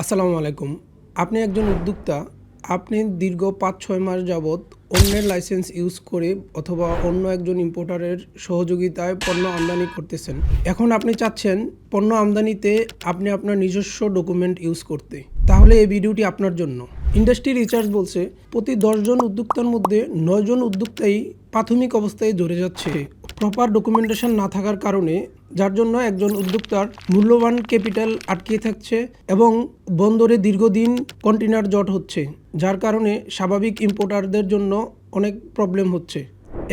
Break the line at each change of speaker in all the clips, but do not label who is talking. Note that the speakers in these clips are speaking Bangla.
আসসালামু আলাইকুম। আপনি একজন উদ্যোক্তা। আপনি দীর্ঘ পাঁচ ছয় মাস যাবৎ অন্যের লাইসেন্স ইউজ করে অথবা অন্য একজন ইম্পোর্টারের সহযোগিতায় পণ্য আমদানি করতেছেন। এখন আপনি চাচ্ছেন পণ্য আমদানিতে আপনি আপনার নিজস্ব ডকুমেন্ট ইউজ করতে। তাহলে এই ভিডিওটি আপনার জন্য। ইন্ডাস্ট্রি রিসার্চ বলছে, প্রতি দশজন উদ্যোক্তার মধ্যে নয়জন উদ্যোক্তাই প্রাথমিক অবস্থায় ধরে যাচ্ছে। প্রপার ডকুমেন্টেশন না থাকার কারণে যার জন্য একজন উদ্যোক্তার মূল্যবান ক্যাপিটাল আটকে থাকছে এবং বন্দরে দীর্ঘদিন কন্টেনার জট হচ্ছে, যার কারণে স্বাভাবিক ইম্পোর্টারদের জন্য অনেক প্রবলেম হচ্ছে।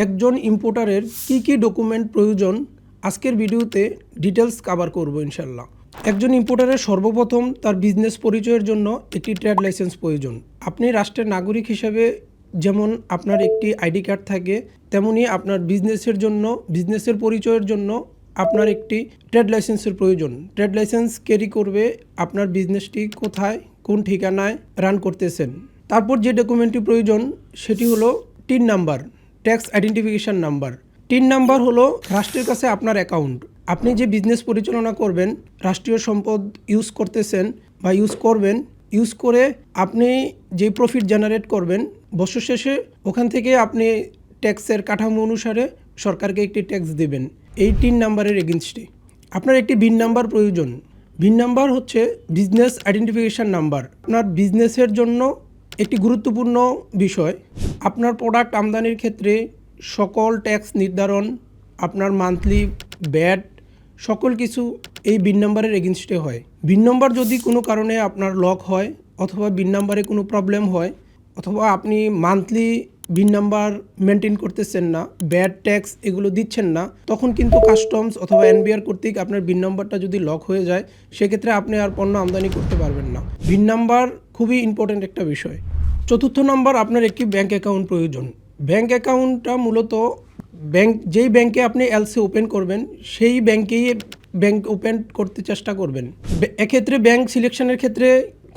একজন ইম্পোর্টারের কি কি ডকুমেন্ট প্রয়োজন আজকের ভিডিওতে ডিটেলস কভার করব ইনশাল্লাহ একজন ইম্পোর্টারের সর্বপ্রথম তার বিজনেস পরিচয়ের জন্য একটি ট্রেড লাইসেন্স প্রয়োজন। আপনি রাষ্ট্রের নাগরিক হিসেবে যেমন আপনার একটি আইডি কার্ড থাকে, তেমনি আপনার বিজনেসের জন্য, বিজনেসের পরিচয়ের জন্য আপনার একটি ট্রেড লাইসেন্সের প্রয়োজন। ট্রেড লাইসেন্স ক্যারি করবে আপনার বিজনেসটি কোথায়, কোন ঠিকানায় রান করতেছেন। তারপর যে ডকুমেন্টটি প্রয়োজন, সেটি হলো TIN number, tax identification number. TIN number হলো রাষ্ট্রের কাছে আপনার অ্যাকাউন্ট। আপনি যে বিজনেস পরিচালনা করবেন, রাষ্ট্রীয় সম্পদ ইউজ করতেছেন বা ইউজ করবেন ইউজ করে আপনি যে প্রফিট জেনারেট করবেন, বছর শেষে ওখান থেকে আপনি ট্যাক্সের কাঠামো অনুসারে সরকারকে একটি ট্যাক্স দেবেন। এই তিন নাম্বারের এগেনস্টে আপনার একটি ভিন নাম্বার প্রয়োজন। ভিন নাম্বার হচ্ছে বিজনেস আইডেন্টিফিকেশান নাম্বার আপনার বিজনেসের জন্য একটি গুরুত্বপূর্ণ বিষয়। আপনার প্রোডাক্ট আমদানির ক্ষেত্রে সকল ট্যাক্স নির্ধারণ, আপনার মান্থলি ব্যাট সকল কিছু এই বিন নাম্বারের এগেনস্টে হয়। বিন নাম্বার যদি কোনো কারণে আপনার লক হয় অথবা বিন নাম্বারে কোনো প্রবলেম হয় অথবা আপনি মান্থলি বিন নাম্বার মেনটেন করতেছেন না ব্যাড ট্যাক্স এগুলো দিচ্ছেন না, তখন কিন্তু কাস্টমস অথবা এনবিআর কর্তৃক আপনার বিন নাম্বারটা যদি লক হয়ে যায়, সেক্ষেত্রে আপনি আর পণ্য আমদানি করতে পারবেন না। বিন নাম্বার খুবই ইম্পর্ট্যান্ট একটা বিষয়। চতুর্থ নাম্বার আপনার একটি ব্যাংক অ্যাকাউন্ট প্রয়োজন। ব্যাংক অ্যাকাউন্টটা মূলত ব্যাংক যেই ব্যাংকে আপনি এলসি ওপেন করবেন, সেই ব্যাংকেই ব্যাংক ওপেন করতে চেষ্টা করবেন। এক্ষেত্রে ব্যাংক সিলেকশনের ক্ষেত্রে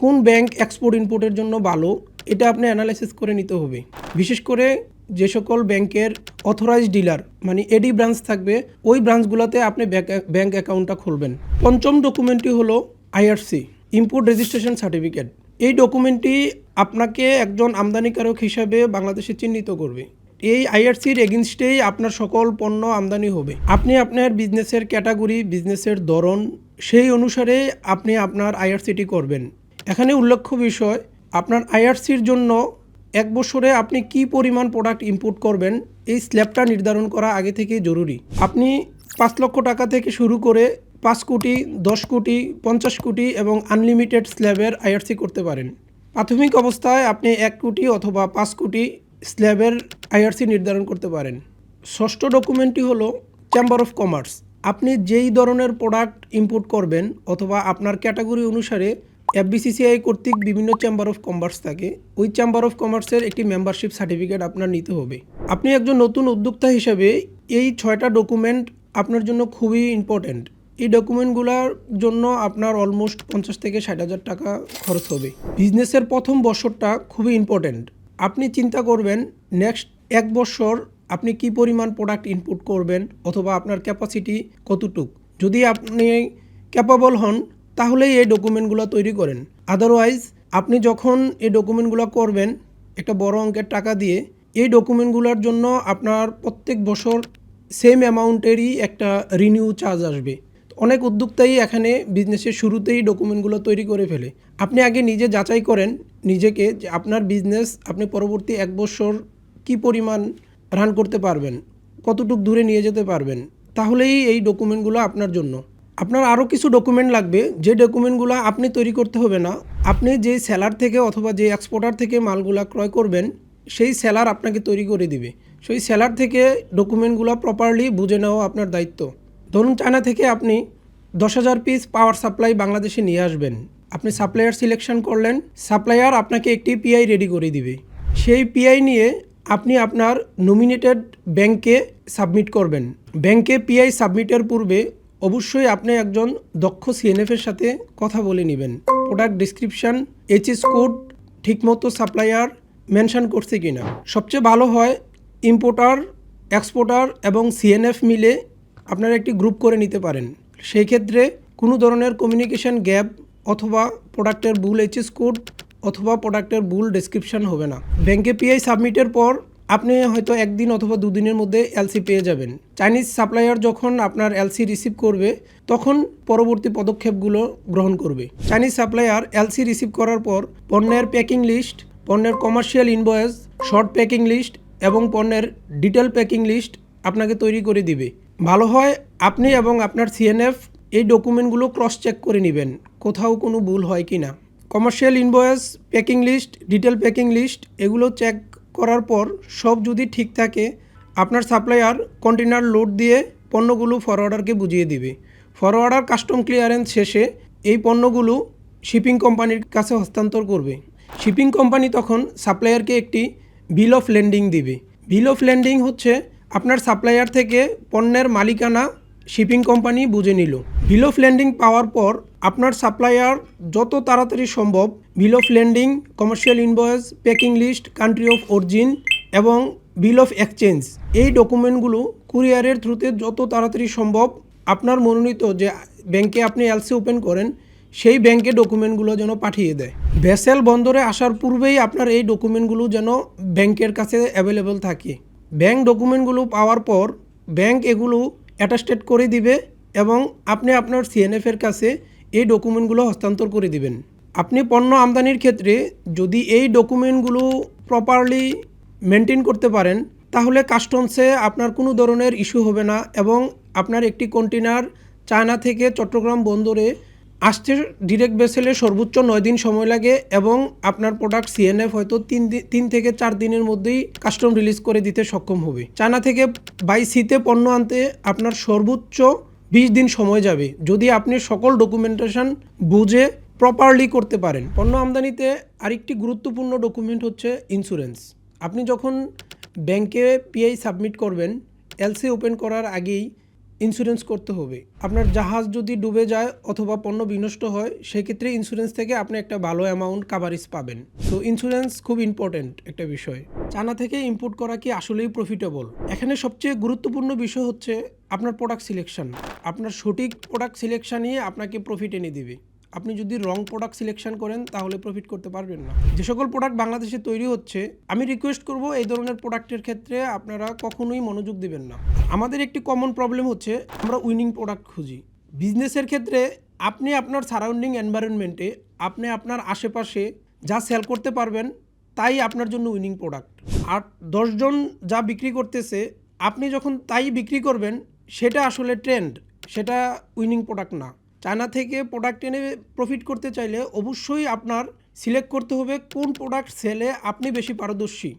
কোন ব্যাংক এক্সপোর্ট ইম্পোর্টের জন্য ভালো, এটা আপনি অ্যানালাইসিস করে নিতে হবে। বিশেষ করে যে সকল ব্যাংকের অথরাইজ ডিলার মানে এডি ব্রাঞ্চ থাকবে, ওই ব্রাঞ্চগুলোতে আপনি ব্যাংক অ্যাকাউন্টটা খুলবেন। পঞ্চম ডকুমেন্টটি হলো আইআরসি ইম্পোর্ট রেজিস্ট্রেশন সার্টিফিকেট এই ডকুমেন্টটি আপনাকে একজন আমদানিকারক হিসাবে বাংলাদেশে চিহ্নিত করবে। এই আইআরসির এগেনস্টেই আপনার সকল পণ্য আমদানি হবে। আপনি আপনার বিজনেসের ক্যাটাগরি, বিজনেসের ধরন, সেই অনুসারে আপনি আপনার আইআরসিটি করবেন। এখানে উল্লেখ্য বিষয়, আপনার আইআরসির জন্য এক বছরে আপনি কি পরিমাণ প্রোডাক্ট ইম্পোর্ট করবেন, এই স্ল্যাবটা নির্ধারণ করা আগে থেকেই জরুরি। আপনি পাঁচ লক্ষ টাকা থেকে শুরু করে পাঁচ কোটি, দশ কোটি, পঞ্চাশ কোটি এবং আনলিমিটেড স্ল্যাবের আইআরসি করতে পারেন। প্রাথমিক অবস্থায় আপনি এক কোটি অথবা পাঁচ কোটি স্ল্যাবের আইআরসি নির্ধারণ করতে পারেন। ষষ্ঠ ডকুমেন্টটি হলো চেম্বার অফ কমার্স আপনি যেই ধরনের প্রোডাক্ট ইম্পোর্ট করবেন অথবা আপনার ক্যাটাগরি অনুসারে এফবিসিসিআই কর্তৃক বিভিন্ন চেম্বার অফ কমার্স থাকে, ওই চেম্বার অফ কমার্সের একটি মেম্বারশিপ সার্টিফিকেট আপনার নিতে হবে। আপনি একজন নতুন উদ্যোক্তা হিসেবে এই ছয়টা ডকুমেন্ট আপনার জন্য খুবই ইম্পর্ট্যান্ট এই ডকুমেন্টগুলোর জন্য আপনার অলমোস্ট পঞ্চাশ থেকে ষাট হাজার টাকা খরচ হবে। বিজনেসের প্রথম বছরটা খুবই ইম্পর্ট্যান্ট আপনি চিন্তা করবেন নেক্সট এক বছর আপনি কি পরিমাণ প্রোডাক্ট ইনপুট করবেন অথবা আপনার ক্যাপাসিটি কতটুক? যদি আপনি ক্যাপাবল হন, তাহলেই এই ডকুমেন্টগুলো তৈরি করেন। আদারওয়াইজ আপনি যখন এই ডকুমেন্টগুলো করবেন, একটা বড় অঙ্কের টাকা দিয়ে, এই ডকুমেন্টগুলোর জন্য আপনার প্রত্যেক বছর সেম অ্যামাউন্টেরই একটা রিনিউ চার্জ আসবে। অনেক উদ্যোক্তাই এখানে বিজনেসের শুরুতেই ডকুমেন্টগুলো তৈরি করে ফেলে। আপনি আগে নিজে যাচাই করেন, নিজেকে যে আপনার বিজনেস আপনি পরবর্তী এক বছর কি পরিমাণ রান করতে পারবেন, কতটুক দূরে নিয়ে যেতে পারবেন, তাহলেই এই ডকুমেন্টগুলো আপনার জন্য। আপনার আরও কিছু ডকুমেন্ট লাগবে, যে ডকুমেন্টগুলো আপনি তৈরি করতে হবে না। আপনি যে সেলার থেকে অথবা যে এক্সপোর্টার থেকে মালগুলা ক্রয় করবেন, সেই সেলার আপনাকে তৈরি করে দিবে। সেই সেলার থেকে ডকুমেন্টগুলো প্রপারলি বুঝে নেওয়া আপনার দায়িত্ব। ধরুন চায়না থেকে আপনি দশ হাজার পিস পাওয়ার সাপ্লাই বাংলাদেশে নিয়ে আসবেন। আপনি সাপ্লায়ার সিলেকশন করলেন সাপ্লায়ার আপনাকে একটি পিআই রেডি করে দিবে। সেই পিআই নিয়ে আপনি আপনার নমিনেটেড ব্যাংকে সাবমিট করবেন। ব্যাংকে পিআই সাবমিটের পূর্বে অবশ্যই আপনি একজন দক্ষ সিএনএফের সাথে কথা বলে নেবেন। প্রোডাক্ট ডিসক্রিপশান এইচএস কোড ঠিকমতো সাপ্লায়ার মেনশন করছে কিনা। সবচেয়ে ভালো হয় ইম্পোর্টার এক্সপোর্টার এবং সিএনএফ মিলে আপনারা একটি গ্রুপ করে নিতে পারেন। সেই ক্ষেত্রে কোনো ধরনের কমিউনিকেশন গ্যাপ অথবা প্রোডাক্টের ভুল এইচএস কোড অথবা প্রোডাক্টের ভুল ডেসক্রিপশন হবে না। ব্যাংকে পিআই সাবমিটের পর আপনি হয়তো একদিন অথবা দুদিনের মধ্যে এলসি পেয়ে যাবেন। চাইনিজ সাপ্লায়ার যখন আপনার এলসি রিসিভ করবে, তখন পরবর্তী পদক্ষেপগুলো গ্রহণ করবে। চাইনিজ সাপ্লায়ার এলসি রিসিভ করার পর পণ্যের প্যাকিং লিস্ট পণ্যের commercial invoice short packing list এবং পণ্যের ডিটেল প্যাকিং লিস্ট আপনাকে তৈরি করে দিবে। ভালো হয় আপনি এবং আপনার সিএনএফ এই ডকুমেন্টগুলো ক্রস চেক করে নেবেন। কোথাও কোনো ভুল হয় কি না commercial invoice packing list detail packing list এগুলো চেক করার পর সব যদি ঠিক থাকে, আপনার সাপ্লায়ার কন্টেনার লোড দিয়ে পণ্যগুলো ফরওয়ার্ডারকে বুঝিয়ে দিবে। ফরওয়ার্ডার কাস্টম ক্লিয়ারেন্স শেষে এই পণ্যগুলো শিপিং কোম্পানির কাছে হস্তান্তর করবে। শিপিং কোম্পানি তখন সাপ্লায়ারকে একটি বিল অফ ল্যান্ডিং দিবে। বিল অফ ল্যান্ডিং হচ্ছে আপনার সাপ্লায়ার থেকে পণ্যের মালিকানা শিপিং কোম্পানি বুঝে নিল। বিল অফ ল্যান্ডিং পাওয়ার পর আপনার সাপ্লায়ার যত তাড়াতাড়ি সম্ভব bill of landing commercial invoice, packing list, country of origin এবং বিল অফ এক্সচেঞ্জ এই ডকুমেন্টগুলো কুরিয়ারের থ্রুতে যত তাড়াতাড়ি সম্ভব আপনার মনোনীত যে ব্যাংকে আপনি এলসি ওপেন করেন, সেই ব্যাংকে ডকুমেন্টগুলো যেন পাঠিয়ে দেয়। ভেসেল বন্দরে আসার পূর্বেই আপনার এই ডকুমেন্টগুলো যেন ব্যাংকের কাছে অ্যাভেলেবল থাকে। ব্যাংক ডকুমেন্টগুলো পাওয়ার পর ব্যাংক এগুলো অ্যাটাস্টেড করে দিবে এবং আপনি আপনার সিএনএফের কাছে এই ডকুমেন্টগুলো হস্তান্তর করে দিবেন। আপনি পণ্য আমদানির ক্ষেত্রে যদি এই ডকুমেন্টগুলো প্রপারলি মেনটেন করতে পারেন, তাহলে কাস্টমসে আপনার কোনো ধরনের ইস্যু হবে না এবং আপনার একটি কন্টেনার চায়না থেকে চট্টগ্রাম বন্দরে আসতে ডিরেক্ট বেসেলে সর্বোচ্চ নয় দিন সময় লাগে এবং আপনার প্রোডাক্ট সিএনএফ হয়তো তিন তিন থেকে চার দিনের মধ্যেই কাস্টম রিলিজ করে দিতে সক্ষম হবে। চায়না থেকে বাই সিতে পণ্য আনতে আপনার সর্বোচ্চ বিশ দিন সময় যাবে। যদি আপনি সকল ডকুমেন্টেশন বুঝে প্রপারলি করতে পারেন। পণ্য আমদানিতে আরেকটি গুরুত্বপূর্ণ ডকুমেন্ট হচ্ছে ইন্স্যুরেন্স আপনি যখন ব্যাংকে পিআই সাবমিট করবেন এলসি ওপেন করার আগেই ইন্স্যুরেন্স করতে হবে। আপনার জাহাজ যদি ডুবে যায় অথবা পণ্য বিনষ্ট হয়, সেক্ষেত্রে ইন্স্যুরেন্স থেকে আপনি একটা ভালো অ্যামাউন্ট কাভারেজ পাবেন। তো ইন্স্যুরেন্স খুব ইম্পর্ট্যান্ট একটা বিষয়। চায়না থেকে ইম্পোর্ট করা কি আসলেই প্রফিটেবল এখানে সবচেয়ে গুরুত্বপূর্ণ বিষয় হচ্ছে আপনার প্রোডাক্ট সিলেকশন আপনার সঠিক প্রোডাক্ট সিলেকশনই আপনাকে প্রফিট এনে দিবে। আপনি যদি রং প্রোডাক্ট সিলেকশন করেন, তাহলে প্রফিট করতে পারবেন না। যে সকল প্রোডাক্ট বাংলাদেশে তৈরি হচ্ছে, আমি রিকোয়েস্ট করব এই ধরনের প্রোডাক্টের ক্ষেত্রে আপনারা কখনোই মনোযোগ দিবেন না। আমাদের একটি কমন প্রবলেম হচ্ছে, আমরা উইনিং প্রোডাক্ট খুঁজি। বিজনেসের ক্ষেত্রে আপনি আপনার সারাউন্ডিং এনভায়রনমেন্টে আপনি আপনার আশেপাশে যা সেল করতে পারবেন, তাই আপনার জন্য উইনিং প্রোডাক্ট আর দশজন যা বিক্রি করতেছে, আপনি যখন তাই বিক্রি করবেন সেটা আসলে ট্রেন্ড সেটা উইনিং প্রোডাক্ট না। চায়না থেকে প্রোডাক্ট এনে প্রফিট করতে চাইলে অবশ্যই আপনার সিলেক্ট করতে হবে কোন প্রোডাক্ট সেলে আপনি বেশি পারদর্শী।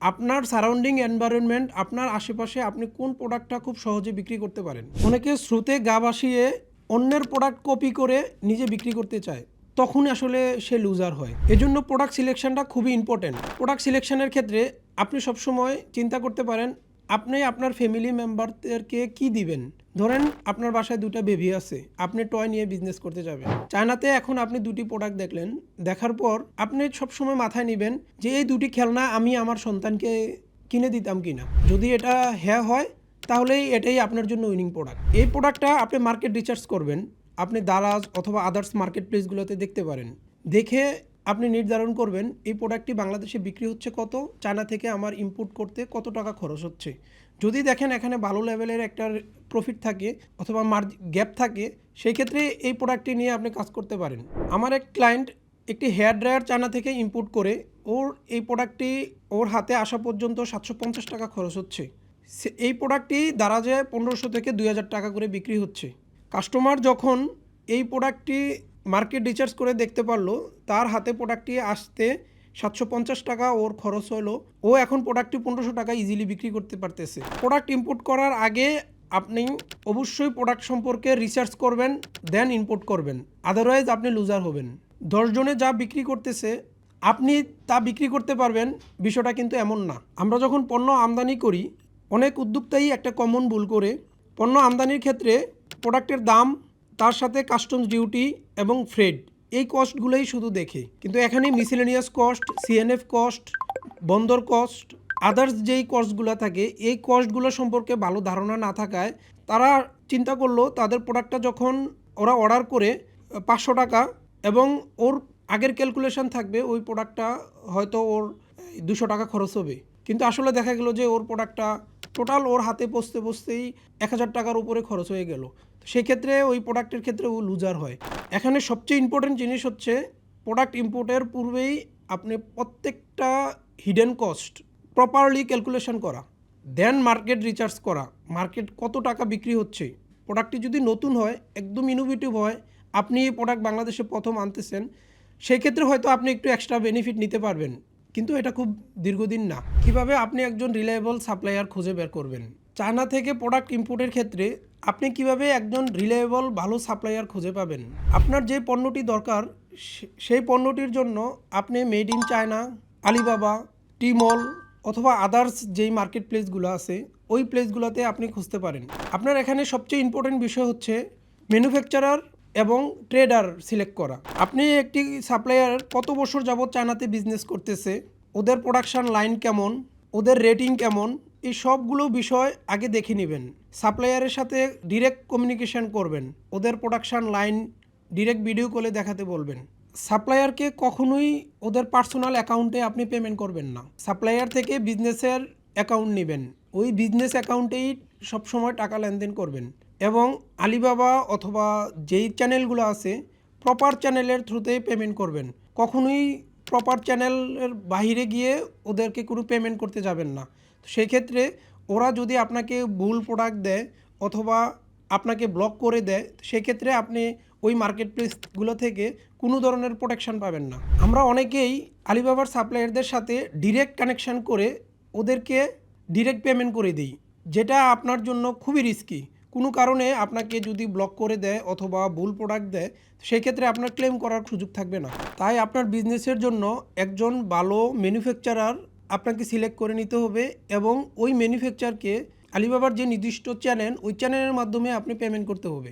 আপনার সারাউন্ডিং এনভায়রনমেন্ট আপনার আশেপাশে আপনি কোন প্রোডাক্টটা খুব সহজে বিক্রি করতে পারেন। অনেকে স্রোতে গা ভাসিয়ে অন্যের প্রোডাক্ট কপি করে নিজে বিক্রি করতে চায়। তখন আসলে সে লুজার হয়। এজন্য প্রোডাক্ট সিলেকশনটা খুবই ইম্পর্টেন্ট প্রোডাক্ট সিলেকশনের ক্ষেত্রে আপনি সবসময় চিন্তা করতে পারেন আপনি আপনার ফ্যামিলি মেম্বারদেরকে কি দিবেন? ধরেন আপনার বাসায় দুটো বেবি আছে, আপনি টয় নিয়ে বিজনেস করতে যাবেন। চায়নাতে এখন আপনি দুটি প্রোডাক্ট দেখলেন, দেখার পর আপনি সবসময় মাথায় নেবেন যে এই দুটি খেলনা আমি আমার সন্তানকে কিনে দিতাম কিনা। যদি এটা হ্যাঁ হয় তাহলে এটাই আপনার জন্য উইনিং প্রোডাক্ট এই প্রোডাক্টটা আপনি মার্কেট রিসার্চ করবেন, আপনি দারাজ অথবা আদার্স মার্কেট প্লেসগুলোতে দেখতে পারেন। দেখে আপনি নির্ধারণ করবেন, এই প্রোডাক্টটি বাংলাদেশে বিক্রি হচ্ছে কত, চায়না থেকে আমার ইম্পোর্ট করতে কত টাকা খরচ হচ্ছে। যদি দেখেন এখানে ভালো লেভেলের একটা প্রফিট থাকে অথবা মার গ্যাপ থাকে, সেই ক্ষেত্রে এই প্রোডাক্টটি নিয়ে আপনি কাজ করতে পারেন। আমার এক ক্লায়েন্ট একটি হেয়ার ড্রায়ার চায়না থেকে ইম্পোর্ট করে, ওর এই প্রোডাক্টটি ওর হাতে আসা পর্যন্ত সাতশো পঞ্চাশ টাকা খরচ হচ্ছে। এই প্রোডাক্টটি দারাজে পনেরোশো থেকে দুই হাজার টাকা করে বিক্রি হচ্ছে। কাস্টমার যখন এই প্রোডাক্টটি মার্কেট রিসার্চ করে দেখতে পারল, তার হাতে প্রোডাক্টটি আসতে সাতশো পঞ্চাশ টাকা ওর খরচ হলো। ও এখন প্রোডাক্টটি পনেরোশো টাকা ইজিলি বিক্রি করতে পারতেছে। প্রোডাক্ট ইম্পোর্ট করার আগে আপনি অবশ্যই প্রোডাক্ট সম্পর্কে রিসার্চ করবেন দেন ইম্পোর্ট করবেন। আদারওয়াইজ আপনি লুজার হবেন। দশজনে যা বিক্রি করতেছে, আপনি তা বিক্রি করতে পারবেন, বিষয়টা কিন্তু এমন না। আমরা যখন পণ্য আমদানি করি, অনেক উদ্যোক্তাই একটা কমন ভুল করে। পণ্য আমদানির ক্ষেত্রে প্রোডাক্টের দাম তার সাথে কাস্টমস ডিউটি এবং ফ্রেড এই কস্টগুলোই শুধু দেখে। কিন্তু এখানে মিসেলেনিয়াস কস্ট সিএনএফ কস্ট বন্দর কস্ট আদার্স যেই কস্টগুলো থাকে, এই কস্টগুলো সম্পর্কে ভালো ধারণা না থাকায় তারা চিন্তা করল তাদের প্রোডাক্টটা যখন ওরা অর্ডার করে, পাঁচশো টাকা এবং ওর আগের ক্যালকুলেশন থাকবে ওই প্রোডাক্টটা হয়তো ওর দুশো টাকা খরচ হবে। কিন্তু আসলে দেখা গেলো যে ওর প্রোডাক্টটা টোটাল ওর হাতে পৌঁছতে পৌঁছতেই এক হাজার টাকার উপরে খরচ হয়ে গেল। সেক্ষেত্রে ওই প্রোডাক্টের ক্ষেত্রে ও লুজার হয়। এখানে সবচেয়ে ইম্পর্টেন্ট জিনিস হচ্ছে, প্রোডাক্ট ইম্পোর্টের পূর্বেই আপনি প্রত্যেকটা হিডেন কস্ট প্রপারলি ক্যালকুলেশন করা। দেন মার্কেট রিচার্জ করা। মার্কেট কত টাকা বিক্রি হচ্ছে? প্রোডাক্টটি যদি নতুন হয়, একদম ইনোভেটিভ হয়, আপনি এই প্রোডাক্ট বাংলাদেশে প্রথম আনতেছেন সেই ক্ষেত্রে হয়তো আপনি একটু এক্সট্রা বেনিফিট নিতে পারবেন। কিন্তু এটা খুব দীর্ঘদিন না। কীভাবে আপনি একজন রিলায়েবল সাপ্লায়ার খুঁজে বের করবেন? চায়না থেকে প্রোডাক্ট ইম্পোর্টের ক্ষেত্রে আপনি কীভাবে একজন রিলায়েবল ভালো সাপ্লায়ার খুঁজে পাবেন? আপনার যে পণ্যটি দরকার সেই পণ্যটির জন্য আপনি made in China Alibaba Tmall অথবা আদার্স যেই মার্কেট প্লেসগুলো আছে, ওই প্লেসগুলোতে আপনি খুঁজতে পারেন। আপনার এখানে সবচেয়ে ইম্পর্টেন্ট বিষয় হচ্ছে ম্যানুফ্যাকচারার এবং ট্রেডার সিলেক্ট করা। আপনি একটি সাপ্লায়ার কত বছর যাবৎ চায়নাতে বিজনেস করতেছে, ওদের প্রোডাকশান লাইন কেমন, ওদের রেটিং কেমন, এই সবগুলো বিষয় আগে দেখে নেবেন। সাপ্লায়ারের সাথে ডিরেক্ট কমিউনিকেশন করবেন, ওদের প্রোডাকশান লাইন ডিরেক্ট ভিডিও কলে দেখাতে বলবেন। সাপ্লায়ারকে কখনোই ওদের পার্সোনাল অ্যাকাউন্টে আপনি পেমেন্ট করবেন না। সাপ্লায়ার থেকে বিজনেসের অ্যাকাউন্ট নেবেন। ওই বিজনেস অ্যাকাউন্টেই সবসময় টাকা লেনদেন করবেন। এবং আলিবাবা অথবা যেই চ্যানেলগুলো আছে প্রপার চ্যানেলের থ্রুতেই পেমেন্ট করবেন। কখনোই প্রপার চ্যানেলের বাইরে গিয়ে ওদেরকে কোনো পেমেন্ট করতে যাবেন না। সেই ক্ষেত্রে ওরা যদি আপনাকে ভুল প্রোডাক্ট দেয় অথবা আপনাকে ব্লক করে দেয় সেক্ষেত্রে আপনি ওই মার্কেট প্লেসগুলো থেকে কোনো ধরনের প্রোটেকশন পাবেন না। আমরা অনেকেই আলিবাবার সাপ্লায়ারদের সাথে ডিরেক্ট কানেকশন করে ওদেরকে ডিরেক্ট পেমেন্ট করে দিই, যেটা আপনার জন্য খুবই রিস্কি কোনো কারণে আপনাকে যদি ব্লক করে দেয় অথবা ভুল প্রোডাক্ট দেয়, সেক্ষেত্রে আপনার ক্লেম করার সুযোগ থাকবে না। তাই আপনার বিজনেসের জন্য একজন ভালো ম্যানুফ্যাকচারার আপনাকে সিলেক্ট করে নিতে হবে এবং ওই ম্যানুফ্যাকচারকে আলিবাবার যে নির্দিষ্ট চ্যানেল ওই চ্যানেলের মাধ্যমে আপনি পেমেন্ট করতে হবে।